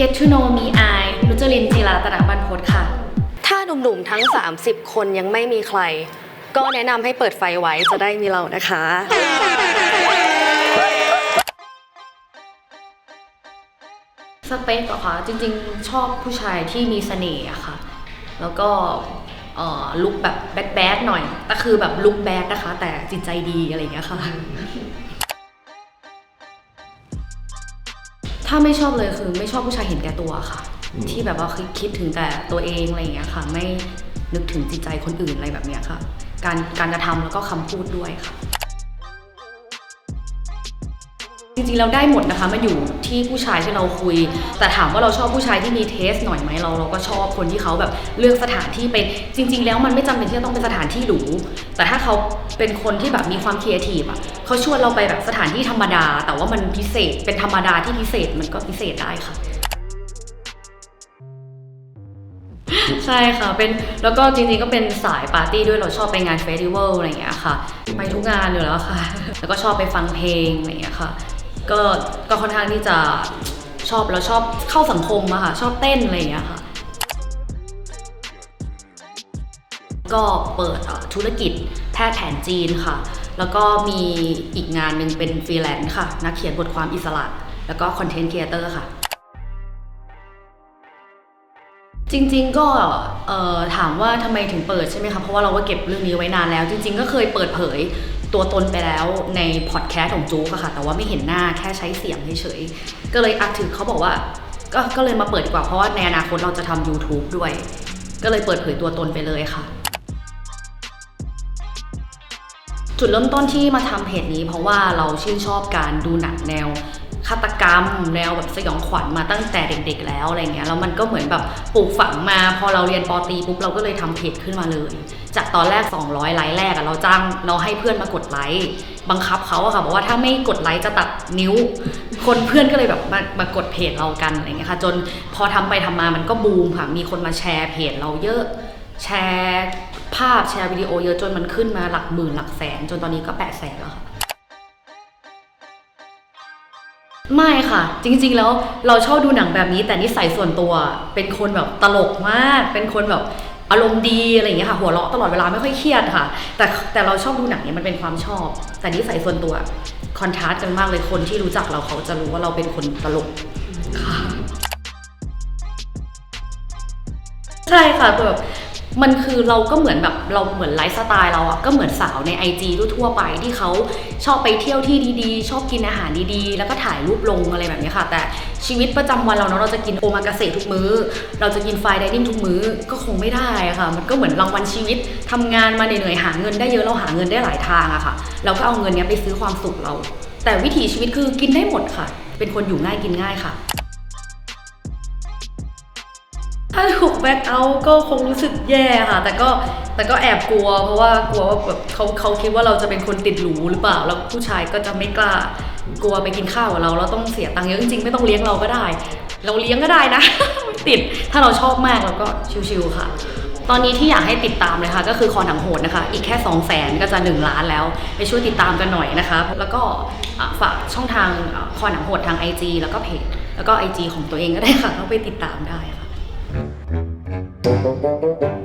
Get to know me I นุจรินทร์จีราตนาบันพศค่ะ ถ้าหนุ่มๆทั้ง 30 คนยังไม่มีใคร ก็แนะนำให้เปิดไฟไว้จะได้มีเรานะคะ สเปคเหรอคะจริงๆ ชอบผู้ชายที่มีเสน่ห์อะค่ะ แล้วก็เอ่อลุคแบบแบดแบดหน่อยแต่คือแบบลุคแบดนะคะ แต่จิตใจดีอะไรอย่างเงี้ยค่ะ ถ้าไม่ชอบเลยคือไม่ชอบผู้ชายเห็นแก่ตัวค่ะที่แบบว่าคิดคิดถึงแต่ตัวเองอะไรอย่างเงี้ยค่ะ ไม่นึกถึงจิตใจคนอื่นอะไรแบบเนี้ยค่ะ การการกระทำแล้วก็คำพูดด้วยค่ะ จริงๆเราได้หมดนะคะมันอยู่ที่ผู้ชายที่เราคุย แต่ถามว่าเราชอบผู้ชายที่มีเทสหน่อยไหมเราเราก็ชอบคนที่เขาแบบเลือกสถานที่เป็นจริง ๆ แล้วมันไม่จำเป็นที่จะต้องเป็นสถานที่หรูแต่ถ้าเขาเป็นคนที่แบบมีความครีเอทีฟอะเขาชวนเราไปแบบสถานที่ธรรมดา แต่ว่ามันพิเศษเป็นธรรมดาที่พิเศษมันก็พิเศษได้ค่ะ ใช่ค่ะเป็นแล้วก็จริงๆก็เป็นสายปาร์ตี้ด้วยเราชอบไปงานเฟสติวัลอะไรอย่างเงี้ยค่ะ ไปทุกงานอยู่แล้วค่ะ แล้วก็ชอบไปฟังเพลงอะไรอย่างเงี้ยค่ะ ก็ก็ค่อนข้างที่จะชอบแล้วชอบเข้าสังคมอะค่ะ ชอบเต้นอะไรอย่างเงี้ยค่ะ ก็เปิดธุรกิจแพทย์แผนจีนค่ะ แล้วก็มีอีกงานหนึ่งเป็นฟรีแลนซ์ค่ะ นักเขียนบทความอิสระ แล้วก็คอนเทนต์ครีเอเตอร์ค่ะ จริงๆก็ถามว่าทำไมถึงเปิดใช่ไหมคะ เพราะว่าเราก็เก็บเรื่องนี้ไว้นานแล้ว จริง ๆ ก็เคยเปิดเผย ตัวตนไปแล้วในพอดแคสต์ของจู๊กอะค่ะ แต่ว่าไม่เห็นหน้าแค่ใช้เสียงเฉยๆก็เลยอัดถึงเขาบอกว่าก็ก็เลยมาเปิดดีกว่าเพราะว่าในอนาคตเราจะทำ YouTube ด้วย ก็เลยเปิดเผยตัวตนไปเลยค่ะ จุดเริ่มต้นที่มาทำเพจนี้ เพราะว่าเราชื่นชอบการดูหนังแนว ฆาตกรรมแนวแบบสยองขวัญมาตั้งแต่เด็กๆแล้วอะไรเงี้ยแล้วมันก็เหมือนแบบปลูกฝังมา พอเราเรียนปอตีปุ๊บเราก็เลยทำเพจขึ้นมาเลย จากตอนแรก 200 ไลค์แรกอะเราจ้างเราให้เพื่อนมากดไลค์บังคับเขาอะค่ะบอกว่าถ้าไม่กดไลค์จะตัดนิ้ว คนเพื่อนก็เลยแบบมามากดเพจเรากันอะไรเงี้ยค่ะ จนพอทำไปทำมามันก็บูมค่ะมีคนมาแชร์เพจเราเยอะแชร์ภาพแชร์วิดีโอเยอะจนมันขึ้นมาหลักหมื่นหลักแสน จนตอนนี้ก็แปดแสนแล้วค่ะ ไม่ค่ะ จริง ๆ แล้วเราชอบดูหนังแบบนี้ แต่นิสัยส่วนตัว เป็นคนแบบตลกมาก เป็นคนแบบอารมณ์ดีอะไรอย่างเงี้ยค่ะ หัวเราะตลอดเวลาไม่ค่อยเครียดค่ะ แต่แต่เราชอบดูหนังเนี่ยมันเป็นความชอบ แต่นิสัยส่วนตัวคอนทราสต์กันมากเลยคนที่รู้จักเราเขาจะรู้ว่าเราเป็นคนตลกค่ะใช่ค่ะแบบ มันคือเราก็เหมือนแบบเราเหมือนไลฟ์สไตล์เราอะก็เหมือนสาวใน IG ทั่วไปที่เขาชอบไปเที่ยวที่ดีๆ ชอบกินอาหารดีๆ แล้วก็ถ่ายรูปลงอะไรแบบนี้ค่ะ แต่ชีวิตประจำวันเราเนาะเราจะกินโอมากาเสะทุกมื้อ เราจะกินไฟน์ไดนิ่งทุกมื้อก็คงไม่ได้อะค่ะ มันก็เหมือนรางวัลชีวิตทำงานมาเหนื่อยๆหาเงินได้เยอะเราหาเงินได้หลายทางอะค่ะ เราก็เอาเงินเนี้ยไปซื้อความสุขเรา แต่วิถีชีวิตคือกินได้หมดค่ะ เป็นคนอยู่ง่ายกินง่ายค่ะ ถ้าถูกแบ็คเอาท์ก็คงรู้สึกแย่ค่ะ แต่ก็แต่ก็แอบกลัว เพราะว่ากลัวว่าแบบเขาเขาคิดว่าเราจะเป็นคนติดหรูหรือเปล่า แล้วผู้ชายก็จะไม่กล้ากลัวไปกินข้าวกับเราเราต้องเสียตังค์เยอะจริงๆไม่ต้องเลี้ยงเราก็ได้ เราเลี้ยงก็ได้นะ ติดถ้าเราชอบมากเราก็ชิวๆค่ะ ตอนนี้ที่อยากให้ติดตามเลยค่ะก็คือคอหนังโหดนะคะ อีกแค่ 2 0 0แสนก็จะ 1 ล้านแล้ว ไปช่วยติดตามกันหน่อยนะคะ แล้วก็ฝากช่องทางอะคอหนังโหดทาง IG แล้วก็เพจแล้วก็ IG ของตัวเองก็ได้ค่ะเข้าไปติดตามได้ค่ะ Thank you.